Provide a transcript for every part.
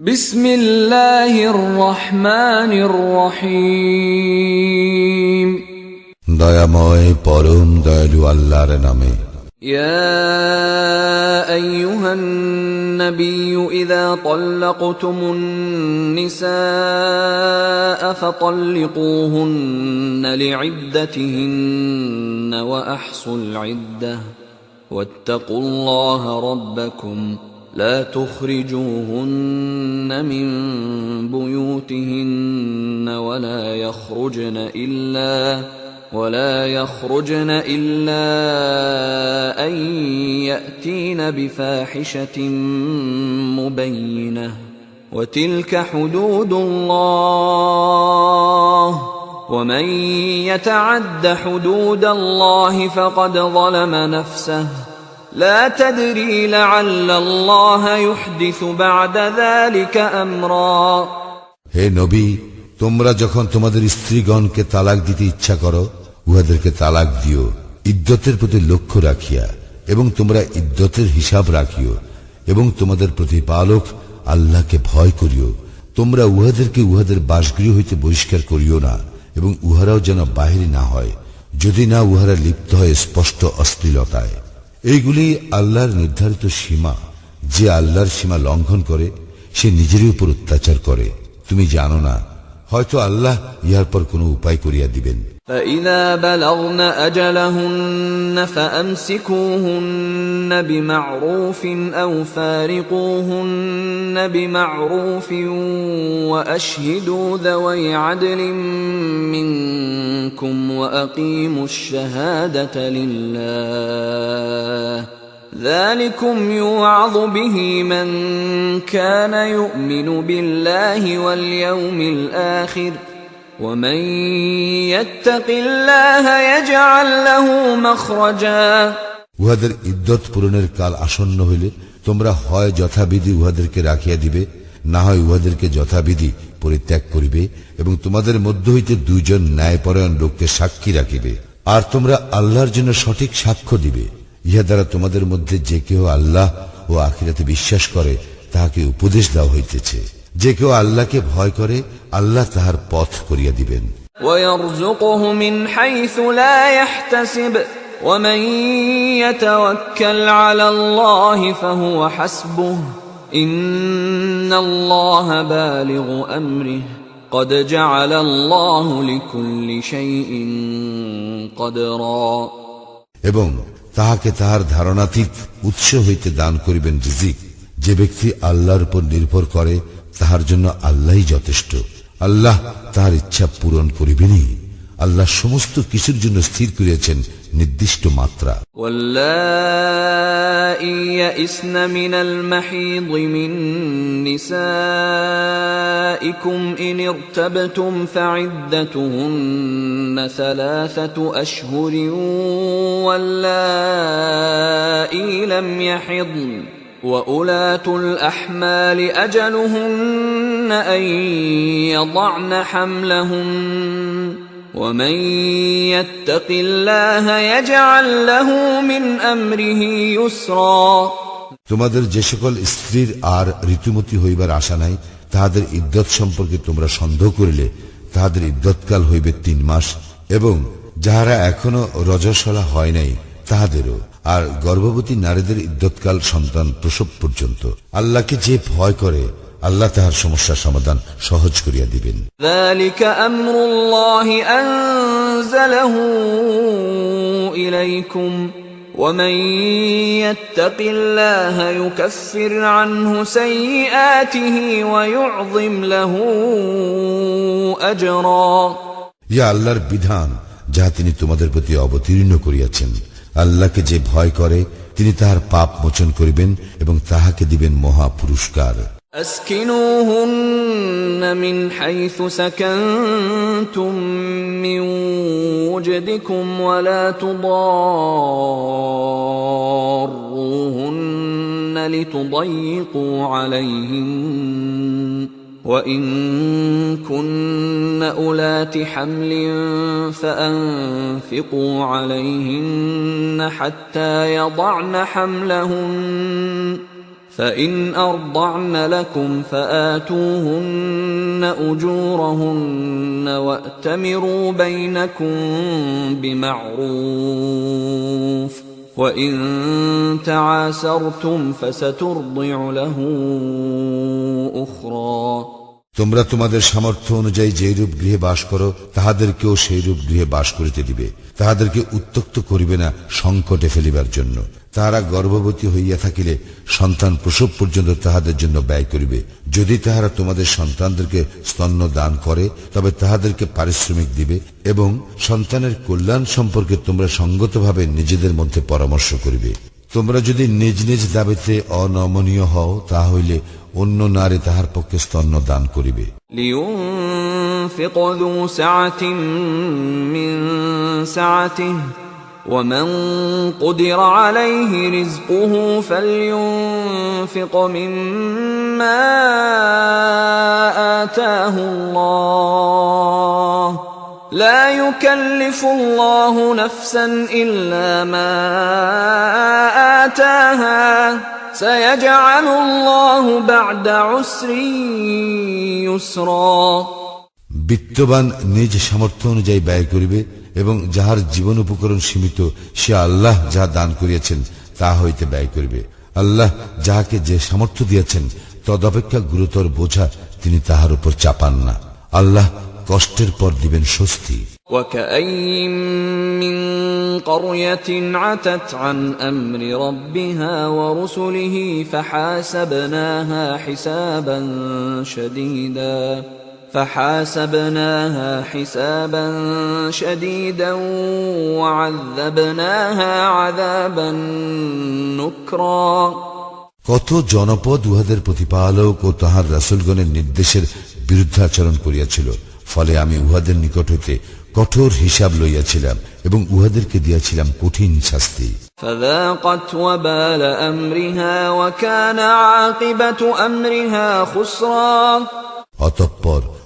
بسم الله الرحمن الرحيم দয়াময় পরম দয়ালু আল্লাহর নামে يا ايها النبي اذا طلقتم النساء فطلقوهن لعدتهن واحصوا العده واتقوا الله ربكم لا تخرجوهن من بيوتهن ولا يخرجن إلا ولا يخرجن إلا أن يأتين بفاحشة مبينة. وتلك حدود الله. ومن يتعد حدود الله فقد ظلم نفسه. لا تدري لعل الله يحدث بعد ذلك أمرا হে নবী তোমরা যখন তোমাদের স্ত্রীগণকে তালাক দিতে ইচ্ছা করো উহাদেরকে তালাক দিও ইদ্যতের প্রতি লক্ষ্য রাখিয়া এবং তোমরা ইদ্যতের হিসাব রাখিও এবং তোমাদের প্রতিপালক আল্লাহকে ভয় করিও তোমরা উহাদেরকে উহাদের বাসগৃহ হইতে বহিষ্কার করিও না এবং উহারাও যেন বাহির না হয় যদি না উহারা লিপ্ত হয় স্পষ্ট অশ্লীলতায় এইগুলি আল্লাহর নির্ধারিত সীমা, যে আল্লাহর সীমা লঙ্ঘন করে, সে নিজেরই উপর অত্যাচার করে। তুমি জানো না হয়তো আল্লাহ ইহার পর কোনো উপায় করিয়া দিবেন فإذا بلغن أجلهن فأمسكوهن بمعروف أو فارقوهن بمعروف وأشهدوا ذوي عدل منكم وأقيموا الشهادة لله ذلكم يوعظ به من كان يؤمن بالله واليوم الآخر ومن يتق الله يجعل له مخرجا উহাদের ইদ্যত পূরণের কাল আসন্ন হইলে তোমরা হয় যথাবিধি উহাদেরকে রাখিয়া দিবে না হয় উহাদেরকে যথাবিধি পরিত্যাগ করিবে এবং তোমাদের মধ্য হইতে দুইজন ন্যায়পরায়ণ লোককে সাক্ষী রাখিবে আর তোমরা আল্লাহর জন্য সঠিক সাক্ষ্য দিবে ইহা দ্বারা তোমাদের মধ্যে যে কেউ আল্লাহ ও আখিরাতে বিশ্বাস করে তাহাকে উপদেশ দেওয়া হইতেছে যে কেউ আল্লাহকে ভয় করে আল্লাহ তাহার পথ করিয়া দিবেন ويرزقه من حيث لا يحتسب ومن يتوكل على الله فهو حسبه إن الله بالغ أمره قد جعل الله لكل شيء قدرا এবং তাহাকে তাহার ধারণাতীত উৎস হইতে দান করিবেন রিজিক। যে ব্যক্তি আল্লাহর উপর নির্ভর করে, তাহার জন্য আল্লাহই যথেষ্ট। আল্লাহ তাহার ইচ্ছা পূরণ করিবেনই। আল্লাহ সমস্ত কিছুর জন্য স্থির করিয়াছেন নির্দিষ্ট মাত্রা واللائي يئسن من المحيض من نسائكم إن ارتبتم فعدتهن ثلاثة أشهر واللائي لم يحضن وأولاة الأحمال أجلهن أن يضعن حملهن ومن يتق الله يجعل له من امره يسرا তোমাদের যে সকল স্ত্রীর আর ঋতুমতি হইবার আশা নাই তাহাদের ইদ্যত সম্পর্কে তোমরা সন্দেহ করিলে তাহাদের ইদ্যৎকাল হইবে তিন মাস এবং যাহারা এখনো রজসলা হয় নাই তাহাদেরও আর গর্ভবতী নারীদের ইদ্যৎকাল সন্তান প্রসব পর্যন্ত আল্লাহকে যে ভয় করে আল্লাহ তাহার সমস্যার সমাধান সহজ করিয়া দিবেন ذلك امر الله انزله اليكم ومن يتق الله يكفر عنه سيئاته ويعظم له اجرا ইয়া আল্লাহর বিধান যাহা তিনি তোমাদের প্রতি অবতীর্ণ করিয়াছেন আল্লাহকে যে ভয় করে তিনি তাহার পাপ মোচন করিবেন এবং তাহাকে দিবেন মহা পুরস্কার أسكنوهن من حيث سكنتم من وجدكم ولا تضاروهن لتضيقوا عليهن وإن كن أولات حمل فأنفقوا عليهن حتى يضعن حملهن فإن أرضعن لكم فآتوهن أجورهن وأتمروا بينكم بمعروف وإن تعاسرتم فسترضع له أخرى তোমরা তোমাদের সামর্থ্য অনুযায়ী যে রূপ গৃহে বাস করো তাহাদেরকেও সেই রূপ গৃহে বাস করিতে দিবে তাহাদেরকে উত্তক্ত করিবে না সংকটে ফেলিবার জন্য তাহারা গর্ভবতী হইয়া থাকিলে সন্তান প্রসব পর্যন্ত তাহাদের জন্য ব্যয় করিবে যদি তাহারা তোমাদের সন্তানদেরকে স্তন্য দান করে তবে তাহাদেরকে পারিশ্রমিক দিবে এবং সন্তানের কল্যাণ সম্পর্কে তোমরা সঙ্গতভাবে নিজেদের মধ্যে পরামর্শ করিবে তোমরা যদি নিজ নিজ দাবিতে অনমনীয় হও তা হইলে অন্য নারী তাহার পক্ষে স্তন্য দান করিবে لينفق ذو سعة من سعته ومن قدر عليه رزقه فلينفق مما آتاه الله لا يكلف الله نفسا إلا ما آتاها سيجعل الله بعد عسر يسرا বিত্তবান নিজ সামর্থ্য অনুযায়ী ব্যয় করিবে এবং যাহার জীবন উপকরণ সীমিত সে আল্লাহ যাহা দান করিয়াছেন তা হইতে ব্যয় করিবে আল্লাহ যাহাকে যে সামর্থ্য দিয়েছেন তদপেক্ষা গুরুতর বোঝা তিনি তাহার উপর চাপান না আল্লাহ কষ্টের পর দিবেন স্বস্তি وكأي من قرية عتت عن أمر ربها ورسله فحاسبناها حسابا شديدا فحاسبناها حسابا شديدا وعذبناها عذابا نكرا কত জনপদ উহাদের প্রতিপালক ও তাহার রাসুলগণের নির্দেশের বিরুদ্ধাচরণ করিয়াছিল ফলে আমি উহাদের নিকট হইতে কঠোর হিসাব লইয়াছিলাম এবং উহাদেরকে দিয়াছিলাম কঠিন শাস্তি فذاقت وبال أمرها وكان عاقبة أمرها خسرا অতঃপর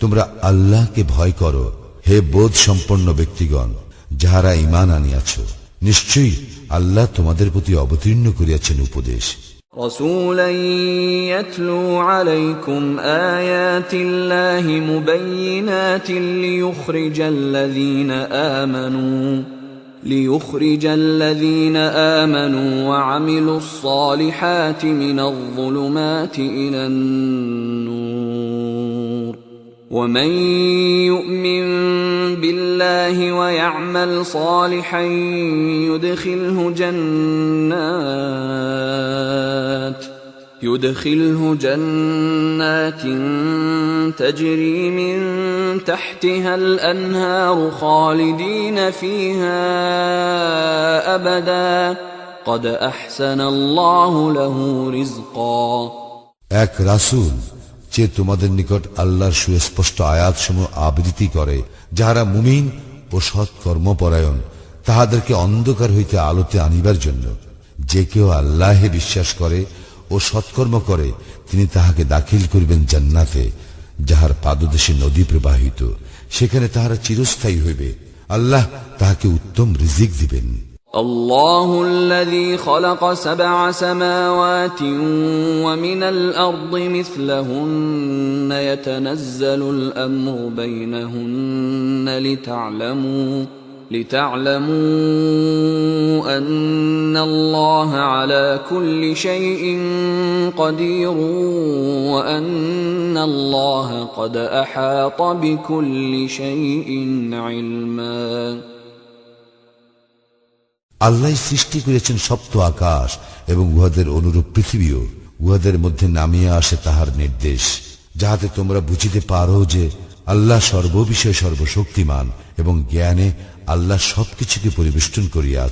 তোমরা আল্লাহকে ভয় করো হে বোধ সম্পন্ন ব্যক্তিগণ যাহারা ইমান আনিয়াছ নিশ্চয়ই আল্লাহ তোমাদের প্রতি অবতীর্ণ করিয়াছেন উপদেশ رسولا يتلو عليكم آيات الله مبينات ليخرج الذين آمنوا ليخرج الذين آمنوا وعملوا الصالحات من الظلمات إلى النور ومن يؤمن بالله ويعمل صالحا يدخله جنات يدخله جنات تجري من تحتها الانهار خالدين فيها ابدا قد احسن الله له رزقا এক রাসূল যে তোমাদের নিকট আল্লাহর সুস্পষ্ট আয়াতসমূহ আবৃত্তি করে, যাহারা মুমিন ও সৎ কর্মপরায়ণ তাহাদেরকে অন্ধকার হইতে আলোতে আনিবার জন্য। যে কেউ আল্লাহে বিশ্বাস করে ও সৎকর্ম করে, তিনি তাহাকে দাখিল করিবেন জান্নাতে, যাহার পাদদেশে নদী প্রবাহিত। সেখানে তাহারা চিরস্থায়ী হইবে। আল্লাহ তাহাকে উত্তম রিজিক দিবেন। الله الذي خلق سبع سماوات ومن الأرض مثلهن يتنزل الأمر بينهن لتعلموا لتعلموا أن الله على كل شيء قدير وأن الله قد أحاط بكل شيء علما. আল্লাহ সৃষ্টি করেছেন সপ্ত আকাশ এবং উহাদের অনুরূপ পৃথিবীও। উহাদের মধ্যে নামিয়া আসে তাহার নির্দেশ, যাহাতে তোমরা বুঝিতে পারো যে আল্লাহ সর্ববিষয়ে সর্বশক্তিমান এবং জ্ঞানে আল্লাহ সবকিছুকে পরিবেষ্টন করিয়া